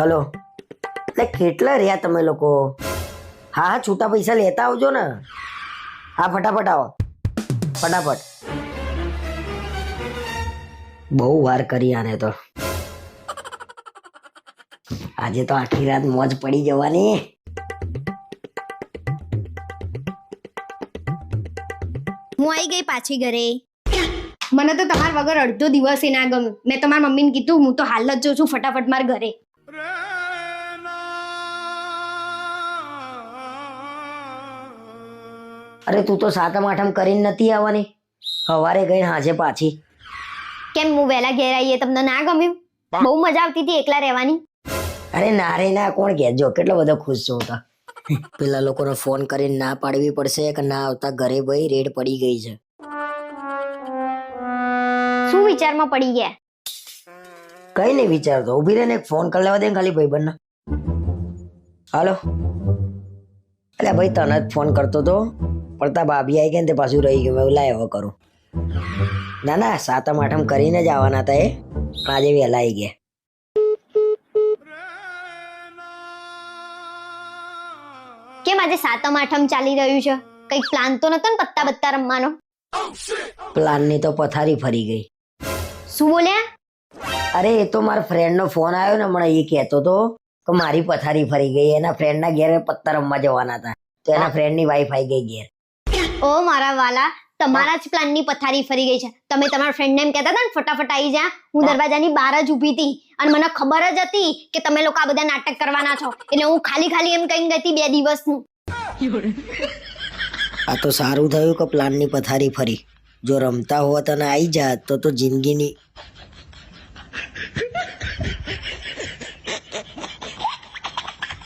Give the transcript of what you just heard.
Hello. એટલે કેટલા રહ્યા તમે લોકો? હા હા, છૂટા પૈસા લેતા આવજો ને. હા, ફટાફટ આવો. ફટાફટ. બહુ વાર કરી આને તો. આજે તો આખી રાત મોજ પડી જવાની. હું આવી ગઈ પાછી ઘરે. મને તો તમારા વગર અડધો દિવસ ના ગમ્યું મેં તમારા મમ્મીને કીધું, હું તો હાલ જ જઉં છું ફટાફટ મારા ઘરે. અરે તું તો સાતમ આઠમ કરીને નથી આવવાની? સવારે ગઈ હાજે પાછી. કેમ હું વહેલા ઘેર આવીએ? તમને ના ગમ્યું? બહુ મજા આવતી હતી એકલા રહેવાની. અરે ના રે ના કોણ કહેજો કેટલો બધો ખુશ છું તો. પેલા લોકોને ફોન કરીને ના પાડવી પડશે કે ના આવતા ઘરે ભાઈ રેડ પડી ગઈ છે. શું વિચારમાં પડી ગયા? કઈ નહીં વિચારતો. ઊભી રહીને એક ફોન કરી લેવા દે ને ખાલી ભાઈ હાલો. અલ્યા ભાઈ તને જ ફોન કરતો તો. પણ તા ભાભી આવી ગયા ને તે પાછું રહી ગયું. મેં લાય હવે કરું. ના ના સાતમ આઠમ કરીને જ આવવાના હતા એ. પણ આજે વહેલા આવી ગયા. કેમ આજે સાતમ આઠમ ચાલી રહ્યું છે? કઈ પ્લાન તો નતો ને પત્તા બત્તા રમવાનો? પ્લાનની તો પથારી ફરી ગઈ. શું બોલ્યા? અરે એ તો મારા ફ્રેન્ડનો ફોન આવ્યો ને હમણાં એ કહેતો તો કે મારી પથારી ફરી ગઈ. એના ફ્રેન્ડના ઘેર પત્તા રમવા જવાના હતા તો એના ફ્રેન્ડની વાઈફ આવી ગઈ ઘેર. ઓ મારા વાલા તમારા જ પ્લાનની પથારી ફરી ગઈ છે. તમે તમારા ફ્રેન્ડને એમ કહેતા હતા ને ફટાફટ આવી જા. હું દરવાજાની બહાર જ ઊભી હતી અને મને ખબર જ હતી કે તમે લોકો આ બધા નાટક કરવાના છો. એટલે હું ખાલી ખાલી એમ કહીને ગઈ હતી બે દિવસનું. આ તો સારું થયું કે પ્લાનની પથારી ફરી. જો રમતા હોત અને આવી જાત તો તો જિંદગીની